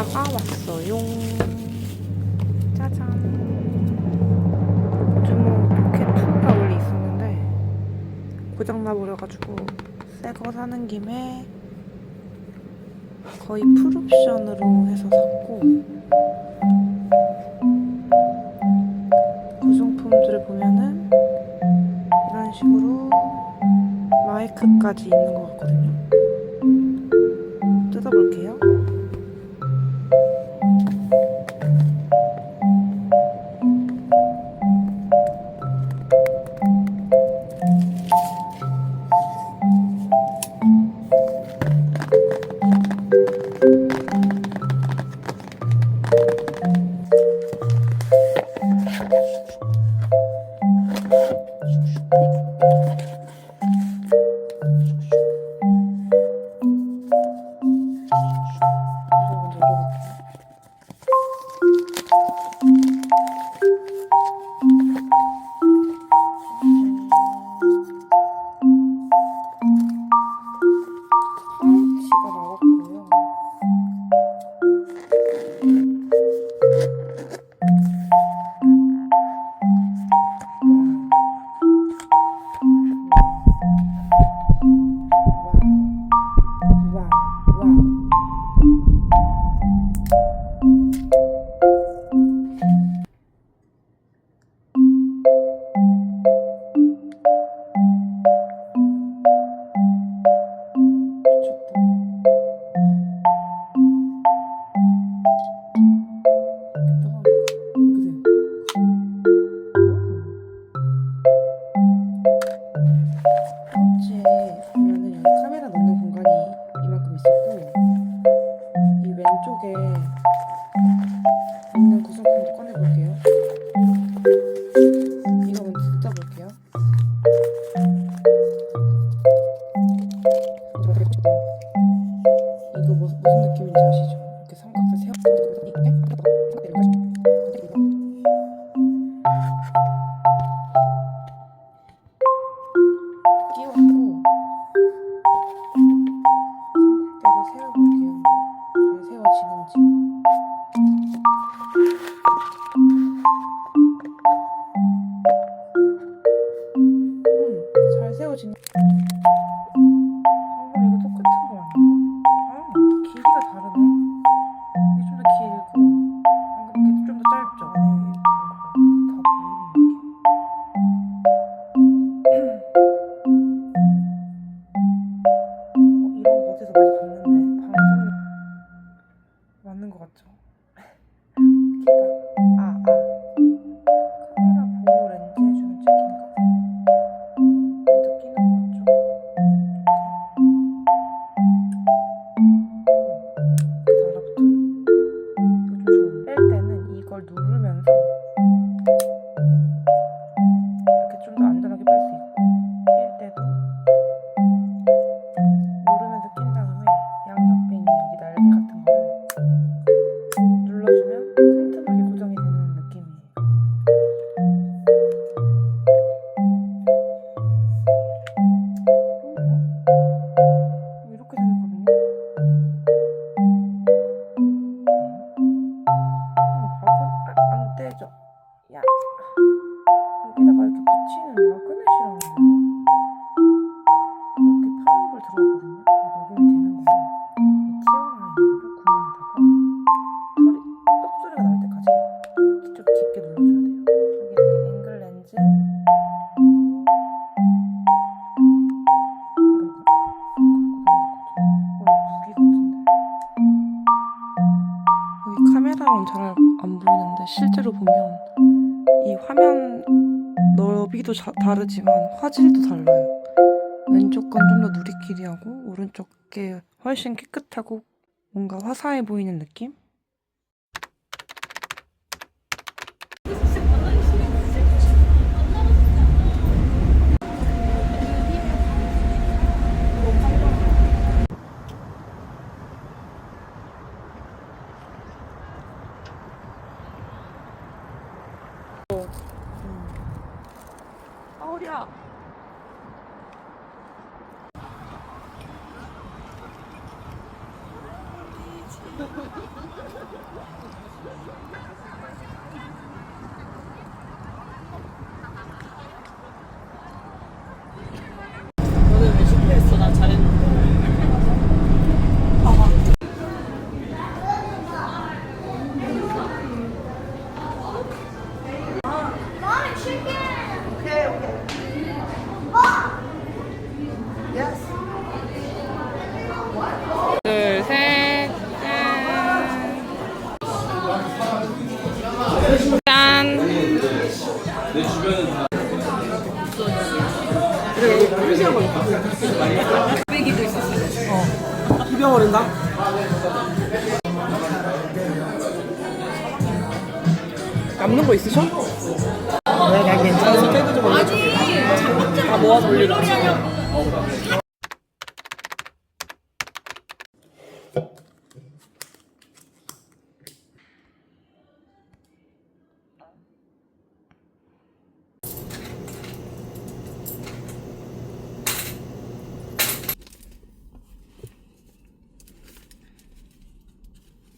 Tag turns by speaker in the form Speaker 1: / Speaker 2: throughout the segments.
Speaker 1: 하다가 왔어요. 짜잔. 주모 포켓 2가 원래 있었는데 고장나 버려가지고 새 거 사는 김에 거의 풀옵션으로 해서 샀고 그 구성품들을 보면은 이런 식으로 마이크까지 있는 것 같거든요. 안쪽에. 음, 잘 세워지는 같죠? 이 카메라로는 잘 안 보이는데 실제로 보면 이 화면 넓이도 자, 다르지만 화질도 달라요. 왼쪽 건 좀 더 누리끼리하고 오른쪽 게 훨씬 깨끗하고 뭔가 화사해 보이는 느낌? りゃ。
Speaker 2: 비벼버린다?
Speaker 1: 남는 거 있으셔?
Speaker 2: 네, 난 테이블 좀 올려줘. 다 모아서 올리라.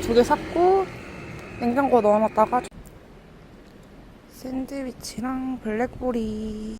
Speaker 1: 두 개 샀고 냉장고에 넣어놨다가 샌드위치랑 블랙보리